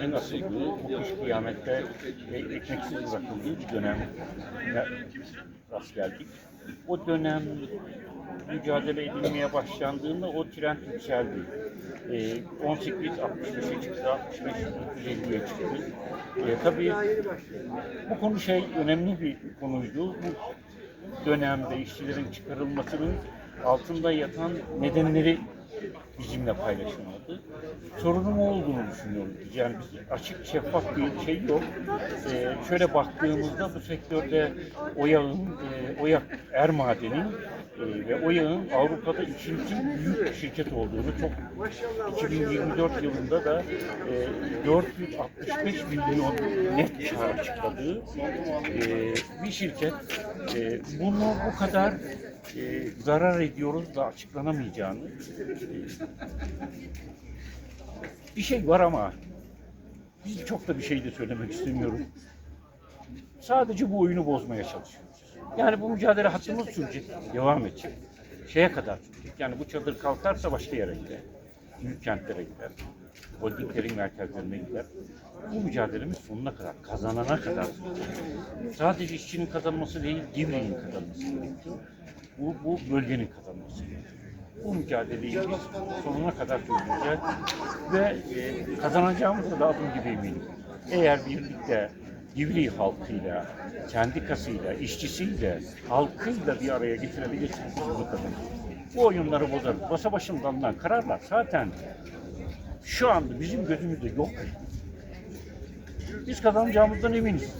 kasıldığı, bu kış kıyamette ekmeksiz bırakıldığı bir dönem rast geldik. O dönem mücadele edilmeye başlandığında o trend yükseldi. E, 18 65'e çıktı, 65 50'ye çıktı. E, tabii bu konu şey önemli bir konuydu. Bu dönemde işçilerin çıkarılmasının altında yatan nedenleri bizimle paylaşılmadı. Sorunun o olduğunu düşünüyorum. Yani biz açık şeffaf bir şey yok. Ee, şöyle baktığımızda bu sektörde o yağın, e, o yağ, er madenin e, ve o yağın Avrupa'da ikinci büyük şirket olduğunu çok 2024 yılında da e, 465 milyon net kar açıkladığı e, bir şirket e, bunu bu kadar e, zarar ediyoruz da açıklanamayacağını e, bir şey var ama biz çok da bir şey de söylemek istemiyorum. Sadece bu oyunu bozmaya çalışıyoruz. Yani bu mücadele hattımız sürecek, devam edecek. Şeye kadar sürecek. Yani bu çadır kalkarsa başka yere gider. Büyük kentlere gider. Holdinglerin merkezlerine gider. Bu mücadelemiz sonuna kadar, kazanana kadar sürecek. Sadece işçinin kazanması değil, Divri'nin kazanması gerekiyor. Bu, bu bölgenin kazanması. Bu mücadeleyi biz sonuna kadar sürdüreceğiz ve e, kazanacağımıza da adım gibi eminim. Eğer birlikte Divri halkıyla, sendikasıyla, işçisiyle, halkıyla bir araya getirebilirsiniz bunu kazanırız. Bu oyunları bozarız. Basa başından kararlar zaten şu anda bizim gözümüzde yok. Biz kazanacağımızdan eminiz.